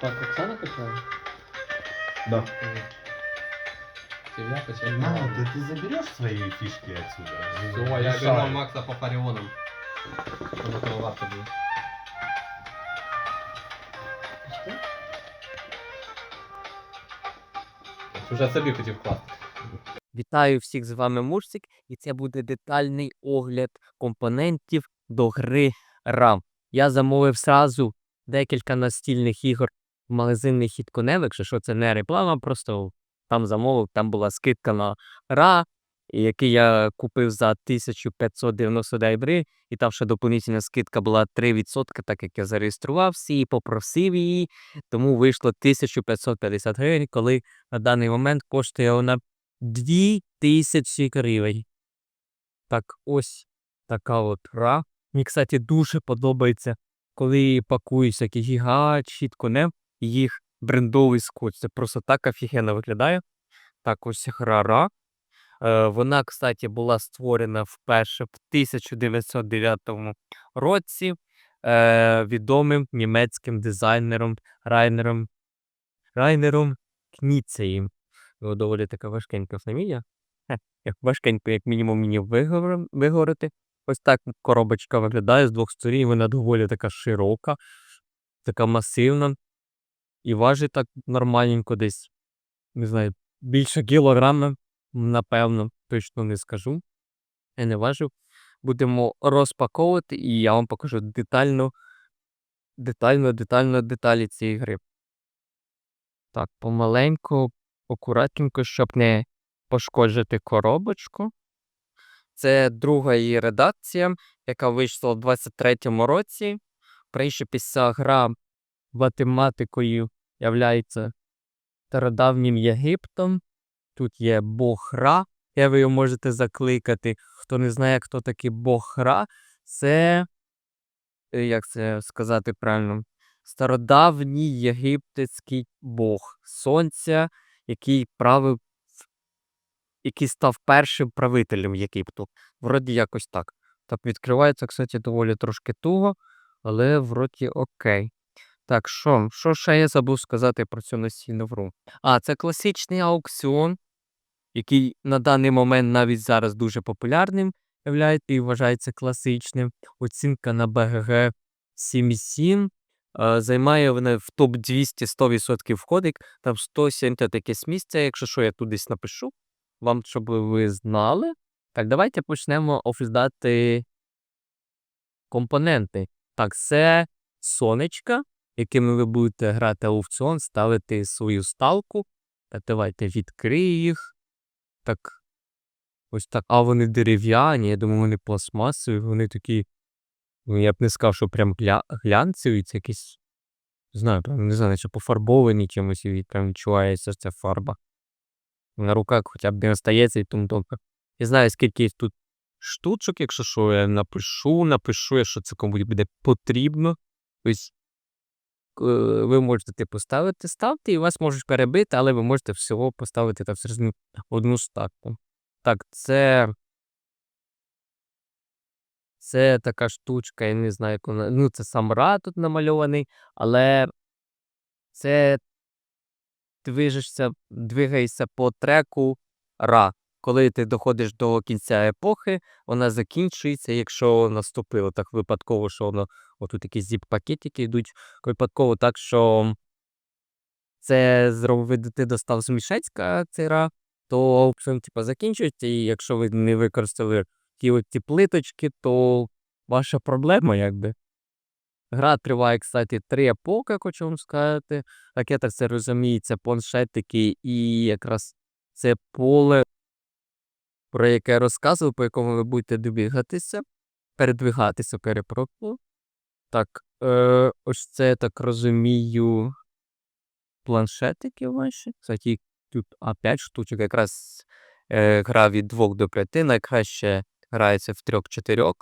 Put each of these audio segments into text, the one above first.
Так, Оксана почала? Да. Чи я почав? На, ты, ты заберешь свои фишки отсюда? Все, я Мешают. вернув Макса по Фаріонам. Тому того варто було. Уже собі хотів класти. Вітаю всіх з вами Мурсик, і це буде детальний огляд компонентів до гри RAM. Я замовив сразу декілька настільних ігор магазинний хід Конев, якщо що це не реклама, просто там замовив, там була скидка на RA, який я купив за 1599 гривень, і там ще доповнительна скидка була 3%, так як я зареєструвався і попросив її, тому вийшло 1550 гривень, коли на даний момент коштує вона 2000 гривень. Так, ось така от гра. Мені, кстати, дуже подобається, коли пакують всякі гіга, чітко їх брендовий скотч. Це просто так офігенно виглядає. Так, ось гра Ра. Е, вона, кстати, була створена вперше в 1909 році е, відомим німецьким дизайнером Райнером, Райнером Кніцеєм. Його доволі така важкенька фамілія. Важкенько, як мінімум, мені виговорити. Ось так коробочка виглядає з двох сторін. Вона доволі така широка, така масивна. І важить так нормальненько десь. Не знаю, більше кілограма, напевно, точно не скажу. Я не важив. Будемо розпаковувати, і я вам покажу детально, детально, детально деталі цієї гри. Так, помаленьку, акуратненько, щоб не пошкоджити коробочку. Це друга її редакція, яка вийшла у 23-му році. Прийшопися гра математикою являється стародавнім Єгиптом. Тут є Бог Ра, як ви його можете закликати. Хто не знає, хто такий Бог Ра, це, е, як це сказати правильно, стародавній єгипетський Бог Сонця, який правив, який став першим правителем Єгипту. Вроді якось так. Так відкривається, кстати, доволі трошки туго, але вроді окей. Так, що? Що ще я забув сказати про цю настільну гру? А, це класичний аукціон, який на даний момент навіть зараз дуже популярним являється і вважається класичним. Оцінка на БГГ 7,7. Е, Займає вона в топ 200 100% входить. Там 170 якесь місце, якщо що, я тут десь напишу. Вам, щоб ви знали. Так, давайте почнемо оглядати компоненти. Так, це сонечка, якими ви будете грати аукціон, ставити свою ставку. Так, давайте відкрию їх. Так. Ось так. А вони дерев'яні, я думаю, вони пластмасові, вони такі. Ну, я б не сказав, що прям гля... глянцеві, це якісь. Не знаю, прям, не знаю, чи пофарбовані чимось, і прям відчувається ця фарба. На руках хоча б не остається і тому тонко. Я знаю, скільки є тут штучок, якщо що, я напишу, напишу, якщо це комусь буде потрібно. Ось ви можете типу ставити, ставте, і вас можуть перебити, але ви можете всього поставити там всередину одну статку. Так, це. Це така штучка, я не знаю, як вона. Ну, це сам Ра тут намальований, але це движешся, двигаєшся по треку Ра. Коли ти доходиш до кінця епохи, вона закінчується, якщо наступило так випадково, що воно отут якісь зіп-пакетики йдуть випадково, так що це зробив, ти достав з мішецька цей то типу, закінчується, і якщо ви не використали ті ті плиточки, то ваша проблема, якби. Гра триває, кстати, три епохи, хочу вам сказати. Так це розумію, це планшетики і якраз це поле, про яке я розказував, по якому ви будете добігатися, передвигатися, перепрошую. Так, е, ось це я так розумію. Планшетики ваші. Кстати, тут а 5 штучок, якраз е, гра від 2 до 5, найкраще грається в 3-4.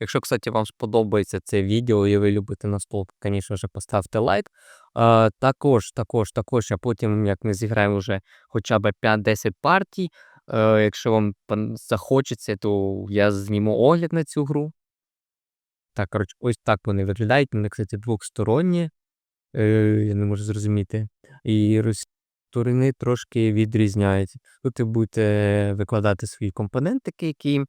Якщо, кстати, вам сподобається це відео і ви любите настол, звісно ж, поставте лайк. А, також, також, також, а потім, як ми зіграємо вже хоча б 5-10 партій, е, якщо вам захочеться, то я зніму огляд на цю гру. Так, коротше, ось так вони виглядають. Вони, кстати, двосторонні. Е, я не можу зрозуміти. І сторони трошки відрізняються. Тут ви будете викладати свої компонентики, які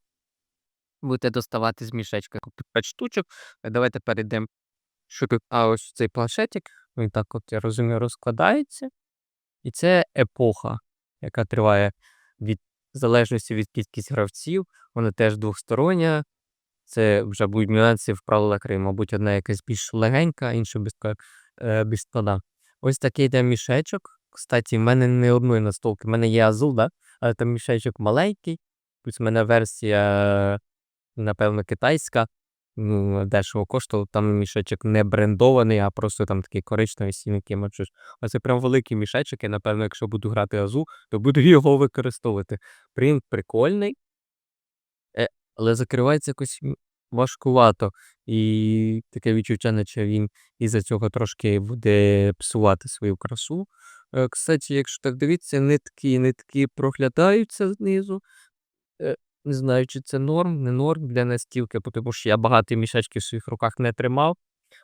будете доставати з мішечка. Тобто 5 штучок. Е, Давайте перейдемо. Що тут? А ось цей планшетик. Він так, от я розумію, розкладається. І це епоха, яка триває від в залежності від кількість гравців. Вона теж двостороння. Це вже будуть нюанси в правилах гри. Мабуть, одна якась більш легенька, інша без, е, без складна. Ось такий йде мішечок. Кстати, в мене не одної настолки. В мене є Азул, але там мішечок маленький. Плюс в мене версія, напевно, китайська. Ну, дешево коштувало. Там мішечок не брендований, а просто там такий коричневий сінький мочиш. А це прям великий мішечок. І, напевно, якщо буду грати Азу, то буду його використовувати. Принт прикольний. Е, але закривається якось важкувато. І таке відчуття, наче він із-за цього трошки буде псувати свою красу. Е, Кстати, якщо так дивитися, нитки, нитки проглядаються знизу. Не знаю, чи це норм, не норм для настілки, тому що я багато мішечків в своїх руках не тримав.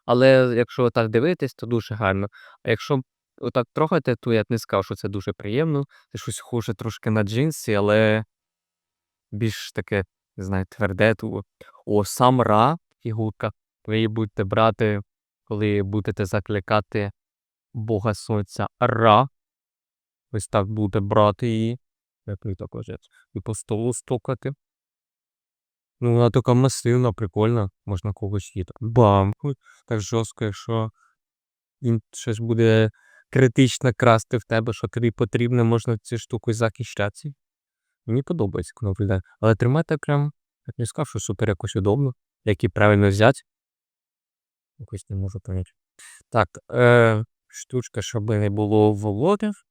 Але якщо так дивитись, то дуже гарно. А якщо отак трогати, то я б не сказав, що це дуже приємно. Це щось схоже трошки на джинси, але більш таке, не знаю, тверде. Ту. О, сам Ра, фігурка. Ви її будете брати, коли будете закликати Бога Сонця Ра. Ось так будете брати її. Як ви так кажуть. І по столу стукати. Ну, вона така масивна, прикольна. Можна когось її так бам. Так жорстко, якщо він щось буде критично красти в тебе, що тобі потрібно, можна цю штуку захищатися. Мені подобається, як виглядає. Але тримати прям, як не сказав, що супер якось удобно. Як і правильно взяти. Якось не можу поняти. Так, е, штучка, щоб не було володів.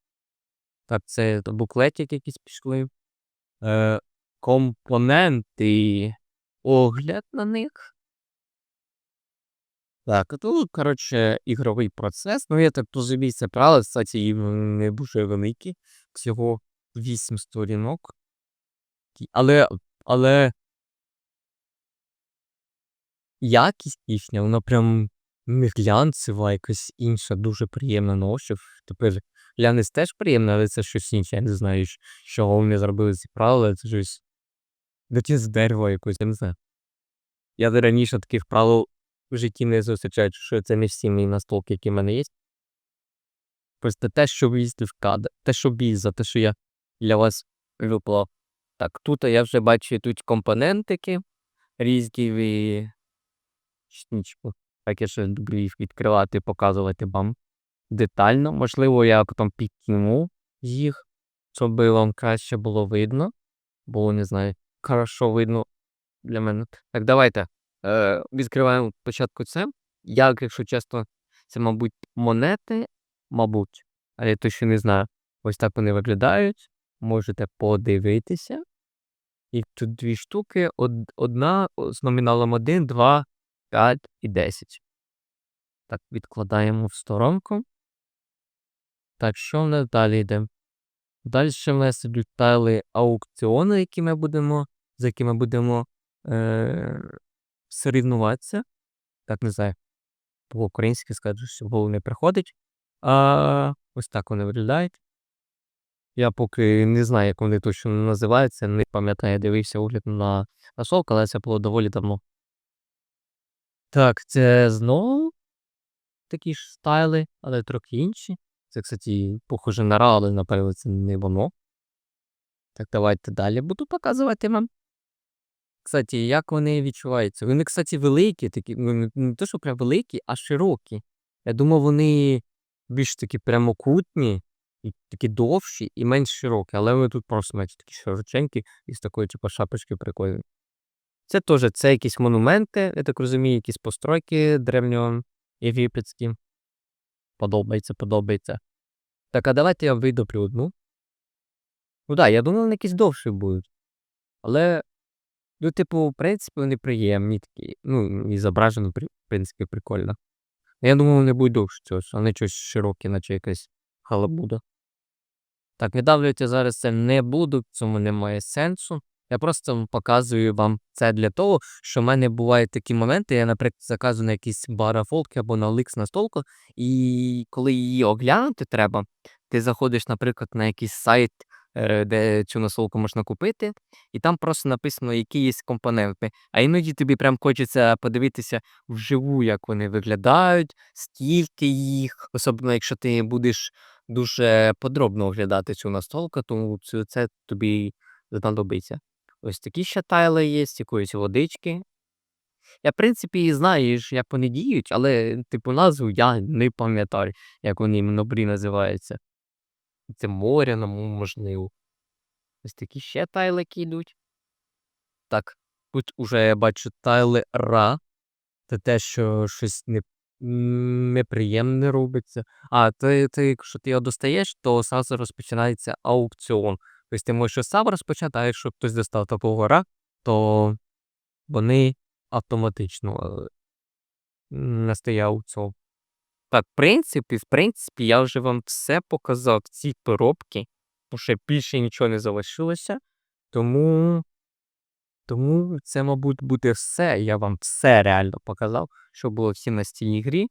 Так, це буклетик якісь пішли. Е, компоненти. Огляд на них. Так, тут, коротше, ігровий процес. Ну, я так розумію, це правило, кстати, не дуже великі. Всього 8 сторінок. Але, але якість їхня, вона прям не глянцева, якась інша, дуже приємна на ощуп. Тепер глянець теж приємна, але це щось інше. Я не знаю, чого вони зробили ці правила, це щось. Десь з дерева якось, я не знаю. Я раніше таких правил в житті не зустрічаю, що це не всі мої настолки, які в мене є. Просто те, що в'їзди в кадр, те, що віза, те, що я для вас виплав. Так, тут я вже бачу тут компонентики різні і Так я ще люблю їх відкривати, показувати вам детально. Можливо, я потім підкину їх, щоб вам краще було видно. Було, не знаю, хорошо видно для мене. Так, давайте е, відкриваємо спочатку це. Я, якщо чесно, це, мабуть, монети, мабуть, але я точно не знаю. Ось так вони виглядають. Можете подивитися. І тут дві штуки. Одна з номіналом 1, 2, 5 і 10. Так, відкладаємо в сторонку. Так, що в нас далі йде? Далі в нас йдуть тайли аукціону, які ми будемо, за якими будемо е- сорівнуватися. Так, не знаю. По-українськи скажу, що в не приходить. А ось так вони виглядають. Я поки не знаю, як вони точно називаються, не пам'ятаю, дивився огляд на насолку, але це було доволі давно. Так, це знову такі ж стайли, але трохи інші. Це, кстати, похоже на Ра, але напевно це не воно. Так, давайте далі буду показувати вам. Кстати, як вони відчуваються? Вони, кстати, великі, такі, ну, не, те, що прям великі, а широкі. Я думав, вони більш такі прямокутні, і такі довші і менш широкі, але вони тут просто знаєте, такі широченькі і з такої, типу, шапочки прикольні. Це теж це якісь монументи, я так розумію, якісь постройки древньоєгипетські. Подобається, подобається. Так, а давайте я видоплю одну. Ну так, я думав, вони якісь довші будуть. Але, ну, типу, в принципі, вони приємні такі. Ну, і зображено, в принципі, прикольно. Я думав, вони будуть довші цього, а не щось широке, наче якась халабуда. Так, видавлювати зараз це не буду, цьому немає сенсу. Я просто показую вам це для того, що в мене бувають такі моменти, я, наприклад, заказую на якісь барафолки або на Lix настолку, і коли її оглянути треба, ти заходиш, наприклад, на якийсь сайт, е, де цю настолку можна купити, і там просто написано, які є компоненти. А іноді тобі прям хочеться подивитися вживу, як вони виглядають, скільки їх, особливо якщо ти будеш дуже подробно оглядати цю настолку, тому це тобі знадобиться. Ось такі ще тайли є, з якоїсь водички. Я, в принципі, і знаю, як вони діють, але, типу, назву я не пам'ятаю, як вони іменно брі називаються. Це море, можливо. Ось такі ще тайлики йдуть. Так, тут уже я бачу тайли ра. Це те, що щось не, неприємне робиться. А, ти, ти, якщо ти його достаєш, то зразу розпочинається аукціон. Тобто ти можеш сам розпочати, а якщо хтось достав такого ра, то вони автоматично м, настає аукціон. Так, в принципі, в принципі, я вже вам все показав в цій коробці, бо ще більше нічого не залишилося. Тому, тому це, мабуть, буде все. Я вам все реально показав, що було в цій настільній грі.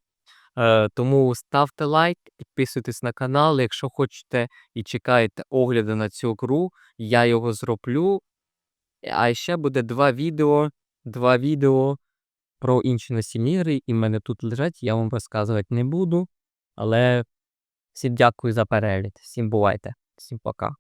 Е, тому ставте лайк, підписуйтесь на канал, якщо хочете і чекаєте огляди на цю гру, я його зроблю. А ще буде два відео, два відео про інші ігри, і в мене тут лежать, я вам розказувати не буду. Але всім дякую за перегляд. Всім бувайте, всім пока.